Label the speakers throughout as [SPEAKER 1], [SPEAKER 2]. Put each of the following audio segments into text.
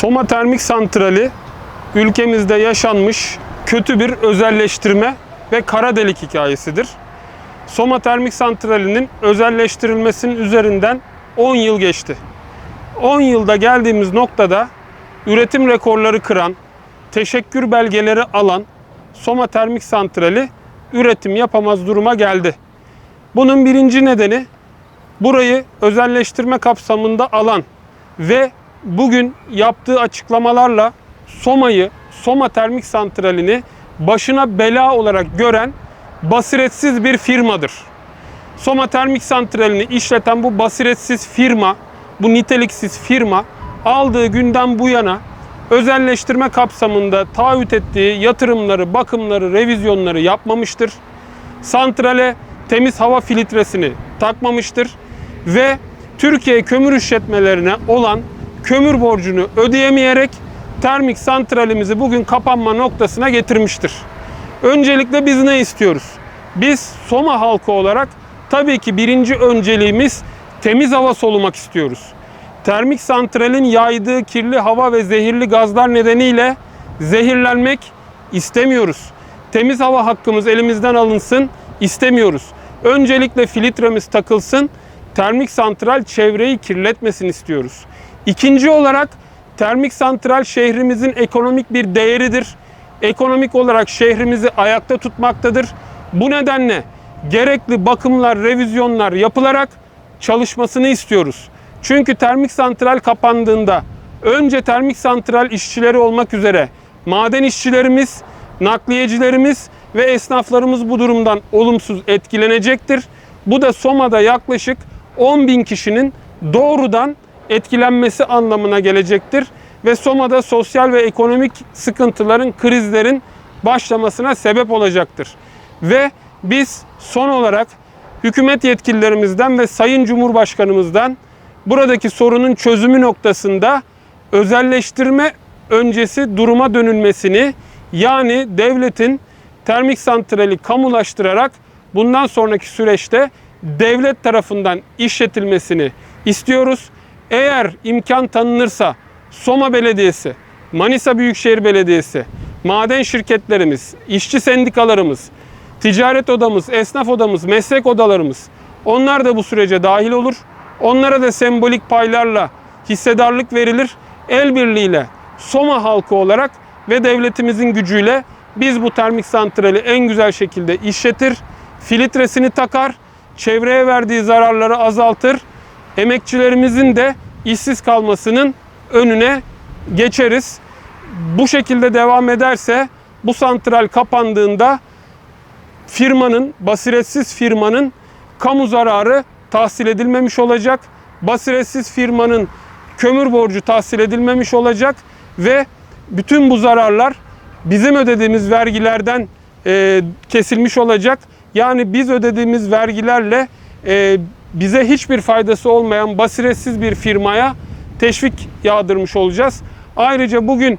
[SPEAKER 1] Soma Termik Santrali ülkemizde yaşanmış kötü bir özelleştirme ve kara delik hikayesidir. Soma Termik Santrali'nin özelleştirilmesinin üzerinden 10 yıl geçti. 10 yılda geldiğimiz noktada üretim rekorları kıran, teşekkür belgeleri alan Soma Termik Santrali üretim yapamaz duruma geldi. Bunun birinci nedeni burayı özelleştirme kapsamında alan ve bugün yaptığı açıklamalarla Soma'yı, Soma Termik Santrali'ni başına bela olarak gören basiretsiz bir firmadır. Soma Termik Santrali'ni işleten bu basiretsiz firma, bu niteliksiz firma aldığı günden bu yana özelleştirme kapsamında taahhüt ettiği yatırımları, bakımları, revizyonları yapmamıştır. Santrale temiz hava filtresini takmamıştır ve Türkiye kömür işletmelerine olan kömür borcunu ödeyemeyerek termik santralimizi bugün kapanma noktasına getirmiştir. Öncelikle biz ne istiyoruz? Biz Soma halkı olarak tabii ki birinci önceliğimiz temiz hava solumak istiyoruz. Termik santralin yaydığı kirli hava ve zehirli gazlar nedeniyle zehirlenmek istemiyoruz. Temiz hava hakkımız elimizden alınsın istemiyoruz. Öncelikle filtremiz takılsın. Termik santral çevreyi kirletmesin istiyoruz. İkinci olarak termik santral şehrimizin ekonomik bir değeridir. Ekonomik olarak şehrimizi ayakta tutmaktadır. Bu nedenle gerekli bakımlar, revizyonlar yapılarak çalışmasını istiyoruz. Çünkü termik santral kapandığında önce termik santral işçileri olmak üzere maden işçilerimiz, nakliyecilerimiz ve esnaflarımız bu durumdan olumsuz etkilenecektir. Bu da Soma'da yaklaşık 10 bin kişinin doğrudan etkilenmesi anlamına gelecektir. Ve Soma'da sosyal ve ekonomik sıkıntıların, krizlerin başlamasına sebep olacaktır. Ve biz son olarak hükümet yetkililerimizden ve Sayın Cumhurbaşkanımızdan buradaki sorunun çözümü noktasında özelleştirme öncesi duruma dönülmesini yani devletin termik santrali kamulaştırarak bundan sonraki süreçte devlet tarafından işletilmesini istiyoruz. Eğer imkan tanınırsa Soma Belediyesi, Manisa Büyükşehir Belediyesi, maden şirketlerimiz, işçi sendikalarımız, ticaret odamız, esnaf odamız, meslek odalarımız onlar da bu sürece dahil olur. Onlara da sembolik paylarla hissedarlık verilir. El birliğiyle Soma halkı olarak ve devletimizin gücüyle biz bu termik santrali en güzel şekilde işletir, filtresini takar, çevreye verdiği zararları azaltır. Emekçilerimizin de işsiz kalmasının önüne geçeriz. Bu şekilde devam ederse bu santral kapandığında firmanın, basiretsiz firmanın kamu zararı tahsil edilmemiş olacak. Basiretsiz firmanın kömür borcu tahsil edilmemiş olacak ve bütün bu zararlar bizim ödediğimiz vergilerden e, kesilmiş olacak. Yani biz ödediğimiz vergilerle e, bize hiçbir faydası olmayan basiretsiz bir firmaya teşvik yağdırmış olacağız. Ayrıca bugün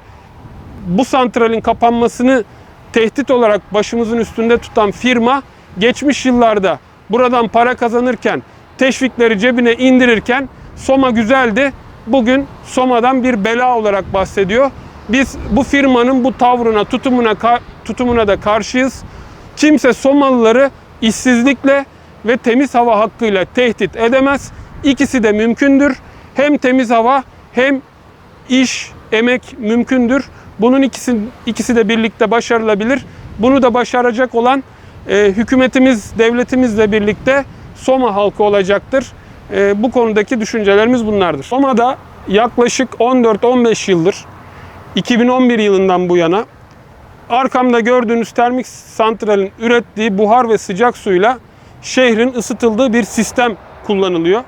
[SPEAKER 1] bu santralin kapanmasını tehdit olarak başımızın üstünde tutan firma geçmiş yıllarda buradan para kazanırken, teşvikleri cebine indirirken Soma güzeldi. Bugün Soma'dan bir bela olarak bahsediyor. Biz bu firmanın bu tavrına, tutumuna tutumuna da karşıyız. Kimse Somalıları işsizlikle ve temiz hava hakkıyla tehdit edemez. İkisi de mümkündür. Hem temiz hava hem iş, emek mümkündür. Bunun ikisi, ikisi de birlikte başarılabilir. Bunu da başaracak olan e, hükümetimiz, devletimizle birlikte Soma halkı olacaktır. E, bu konudaki düşüncelerimiz bunlardır. Soma'da yaklaşık 14-15 yıldır 2011 yılından bu yana arkamda gördüğünüz termik santralin ürettiği buhar ve sıcak suyla şehrin ısıtıldığı bir sistem kullanılıyor.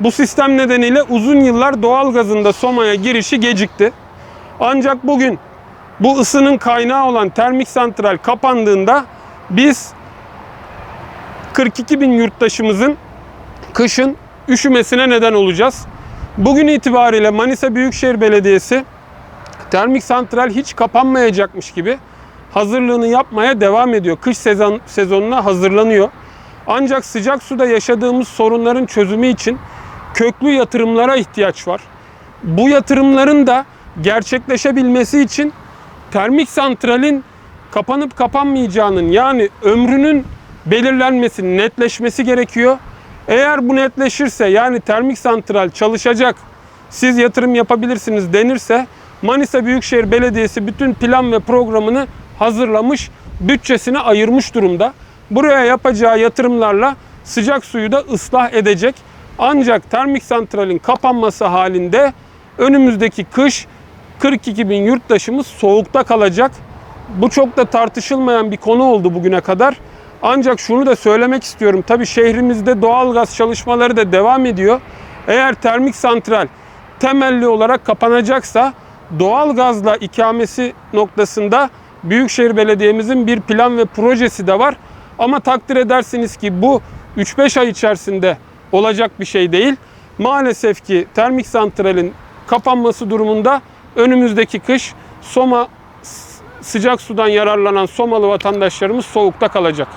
[SPEAKER 1] Bu sistem nedeniyle uzun yıllar doğal gazın da Soma'ya girişi gecikti. Ancak bugün bu ısının kaynağı olan termik santral kapandığında biz 42 bin yurttaşımızın kışın üşümesine neden olacağız. Bugün itibariyle Manisa Büyükşehir Belediyesi termik santral hiç kapanmayacakmış gibi hazırlığını yapmaya devam ediyor. Kış sezon, sezonuna hazırlanıyor. Ancak sıcak suda yaşadığımız sorunların çözümü için köklü yatırımlara ihtiyaç var. Bu yatırımların da gerçekleşebilmesi için termik santralin kapanıp kapanmayacağının yani ömrünün belirlenmesi, netleşmesi gerekiyor. Eğer bu netleşirse yani termik santral çalışacak, siz yatırım yapabilirsiniz denirse Manisa Büyükşehir Belediyesi bütün plan ve programını hazırlamış, bütçesini ayırmış durumda. Buraya yapacağı yatırımlarla sıcak suyu da ıslah edecek. Ancak termik santralin kapanması halinde önümüzdeki kış 42 bin yurttaşımız soğukta kalacak. Bu çok da tartışılmayan bir konu oldu bugüne kadar. Ancak şunu da söylemek istiyorum. Tabii şehrimizde doğalgaz çalışmaları da devam ediyor. Eğer termik santral temelli olarak kapanacaksa doğalgazla ikamesi noktasında Büyükşehir Belediye'mizin bir plan ve projesi de var. Ama takdir edersiniz ki bu 3-5 ay içerisinde olacak bir şey değil. Maalesef ki termik santralin kapanması durumunda önümüzdeki kış Soma sıcak sudan yararlanan Somalı vatandaşlarımız soğukta kalacak.